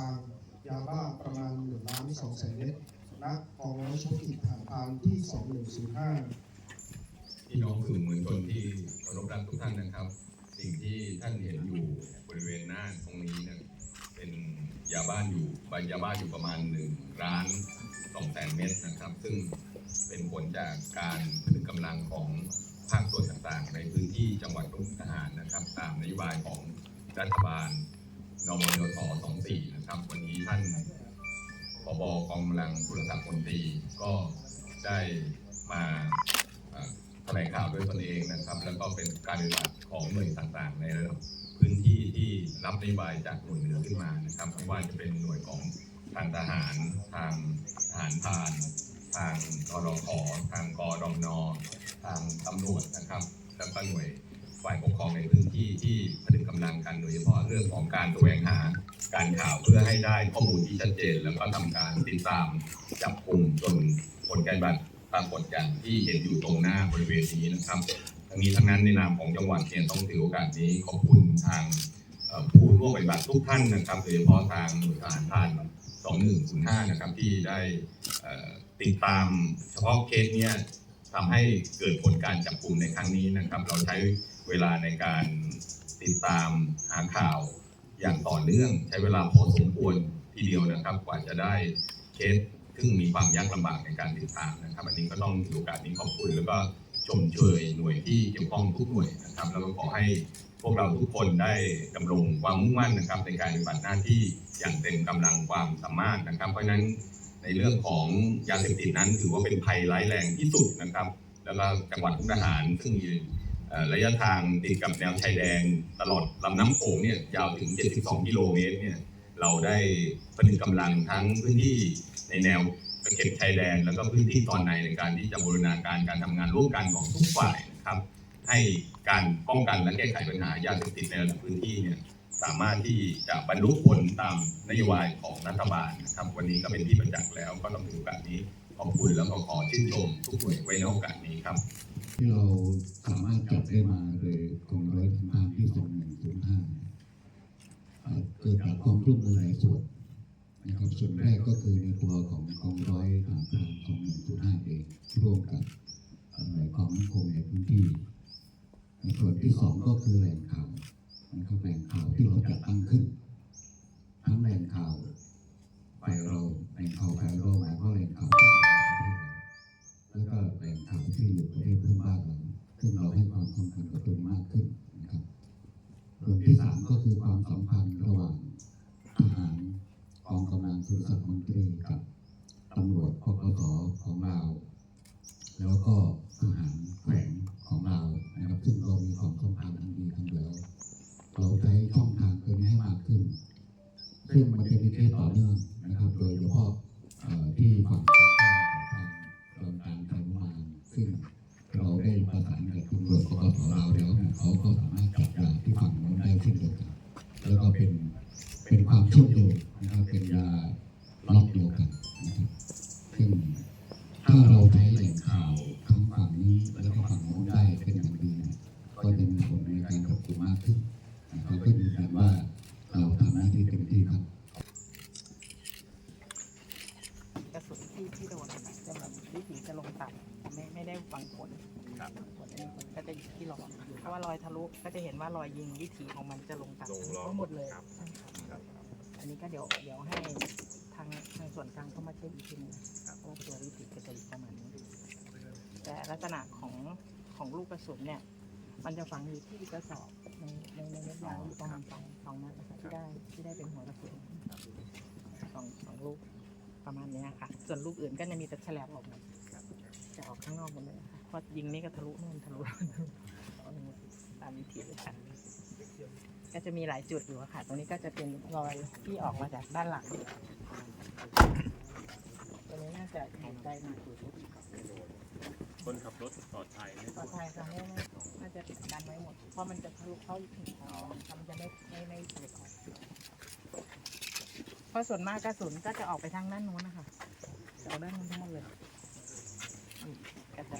ยางยาบ้าประมาณ1ล้าน2แสนเมตรณกองร้อยเฉพาะกิจฐานพานที่ 2105 พี่น้องสื่อมวลชนที่เคารพรักทุกท่านนะครับ สิ่งที่ท่านเห็นอยู่บริเวณหน้าตรงนี้เนะเป็นยาบ้าอยู่ใบยาบ้าอยู่ประมาณหนึ่งล้านสองแสนเมตรนะครับ ซึ่งเป็นผลจากการผนึกกำลังของภาคส่วนต่างๆ ในพื้นที่จังหวัดรุ่งทหารนะครับ ตามนโยบายของรัฐบาล นมยศ24 นะครับ วันนี้ท่านผบกองกำลังสุรศักดิ์มนตรีก็ได้มาแถลงข่าวด้วยตนเองนะครับ แล้วก็เป็นการปฏิบัติของหน่วยต่างๆ ในระดับพื้นที่ที่รับนโยบายจากหน่วยเหนือขึ้นมานะครับไม่ว่าจะเป็นหน่วยของทางทหาร ทางทหารพรานทางตรขทางกรดนทางตำรวจนะครับ แล้วก็หน่วย ฝ่ายปกครองในพื้นที่ที่ผนึกกำลังกันโดยเฉพาะเรื่องของการแสวงหาการข่าวเพื่อให้ได้ข้อมูลที่ชัดเจน แล้วก็ทำการติดตามจับกลุ่มจนผลการบัตรปรากฏอย่างที่เห็นอยู่ตรงหน้าบริเวณนี้นะครับทั้งนี้ทั้งนั้นในนามของจังหวัดเนี่ยต้องถือโอกาสนี้ขอบคุณทางผู้ร่วมปฏิบัติทุกท่านนะครับโดยเฉพาะทางหน่วยทหารพราน 2105 นะครับที่ได้ติดตามเฉพาะเคสเนี่ย ทำให้เกิดผลการจับกลุ่มในครั้งนี้นะครับ เราใช้เวลาในการติดตามหาข่าวอย่างต่อเนื่อง ใช้เวลาพอสมควรทีเดียวนะครับ กว่าจะได้เคสซึ่งมีความยากลำบากในการติดตามนะครับ อันนี้ก็ต้องถือโอกาสนี้ขอบคุณแล้วก็ชมเชยหน่วยที่เกี่ยวข้องทุกหน่วยนะครับ แล้วก็ขอให้พวกเราทุกคนได้ดำรงความมุ่งมั่นนะครับในการปฏิบัติหน้าที่อย่างเต็มกำลังความสามารถนะครับ เพราะฉะนั้น ในเรื่องของยาเสพติดนั้นถือว่าเป็นภัยร้ายแรงที่สุดนะครับ แล้วก็จังหวัดมุกดาหารซึ่งมีระยะทางติดกับแนวชายแดนตลอดลำน้ำโขงเนี่ยยาวถึง 72 กิโลเมตรเนี่ยเราได้ผนึกกำลังทั้งพื้นที่ในแนวตะเข็บชายแดนแล้วก็พื้นที่ตอนในในการที่จะบูรณาการการทำงานร่วมกันของทุกฝ่ายนะครับ ให้การป้องกันและแก้ไขปัญหายาเสพติดในระดับพื้นที่เนี่ย สามารถที่จะบรรลุผลตามนโยบายของรัฐบาลนะครับวันนี้ก็เป็นที่ประจักษ์แล้วก็ต้องถือโอกาสนี้ขอบคุณแล้วก็ขอชื่นชมทุกหน่วยไว้ในโอกาสนี้ครับ ที่เราสามารถจับได้มาโดยกองร้อยทารที่สองหนึ่งศูนย์ห้าเกิดจากความร่วมมือหลายส่วนนะครับส่วนแรกก็คือในตัวของกองร้อยทารพรานสองหนึ่งศูนย์ห้าเองร่วมกับหน่วยความมั่นคงในพื้นที่ในส่วนที่สองก็คือแหล่งข่าว ที่เราจัดตั้งขึ้น ทั้งแหล่งข่าวฝ่ายเราแหล่งข่าวฝ่ายเราหมายว่าแหล่งข่าวที่อยู่ประเทศแล้วก็แหล่งข่าวที่อยู่ประเทศเพื่อนบ้านเราซึ่งเราให้ความสำคัญกับตรงมากขึ้นนะครับส่วนที่สามก็คือความสัมพันธ์ระหว่างทหารกองกำลังสุรศักมนตรีกับตำรวจพกสของเราแล้วก็ทหารแขวงของเรานะครับซึ่งเรามีความสัมพันธ์อันดีกันอยู่แล้วเราใช่องทางตัวนี้ให้มากขึ้น ซึ่งมันจะมีเคสต่อเนื่องนะครับ โดยเฉพาะที่ฝั่งตรงข้ามของทางกรมารทางมาซึ่งเราได้ประสานกับตำรวจกกสเราแล้วเขาก็สามารถจับยาที่ฝั่งโน้นได้เช่นเดียวกันแล้วก็เป็นเป็นความเชื่อมโยงนะครับเป็นยาล็อตเดียวกันนะครับซึ่งถ้าเราใช้แหล่งข่าวทั้งฝั่งนี้แล้วก็ฝั่งโน้นได้เป็นอย่างดีก็จะมีผลในการจับกลุ่มมากขึ้น เขาก็ยืนยันว่าเราทำหน้าที่เต็มที่ครับกระสุนที่ที่โดนจะแบบวิถีจะลงต่ำไม่ไม่ได้ฝังผลครับผลผลก็จะอยู่ที่รอยเพราะว่ารอยทะลุก็จะเห็นว่ารอยยิงวิถีของมันจะลงต่ำทั้งหมดเลยครับอันนี้ก็เดี๋ยวเดี๋ยวให้ทางทางส่วนกลางเข้ามาเช็คอีกทีนึงเพราะว่าตัววิถีจะอยู่ประมาณนี้แต่ลักษณะของของลูกกระสุนเนี่ย มันจะฝังอยู่ที่กระสอบในในในเม็ดยางอยู่ประมาณสองสองนัดนะคะที่ได้ที่ได้เป็นหัวกระสุนสองสองลูกประมาณเนี้ยค่ะ ส่วนลูกอื่นก็จะมีแต่แฉลบออกมาจะออกข้างนอกหมดเลยค่ะเพราะยิงนี่ก็ทะลุนู่นทะลุตามวิธีเลยค่ะก็จะมีหลายจุดอยู่ค่ะ ตรงนี้ก็จะเป็นรอยที่ออกมาจากด้านหลังตัวนี้น่าจะหายใจมาอยู่ คนขับรถปลอดภัยไม่ปลอดภัยค่ะไม่ไม่น่าจะดันไว้หมด เพราะมันจะทะลุเข้าถึงเขามันจะไม่ไม่ไม่เสียออกเพราะส่วนมากกระสุนก็จะออกไปทางด้านนู้นนะคะจะออกด้านนู้นทั้งหมดเลยอืมก็จะ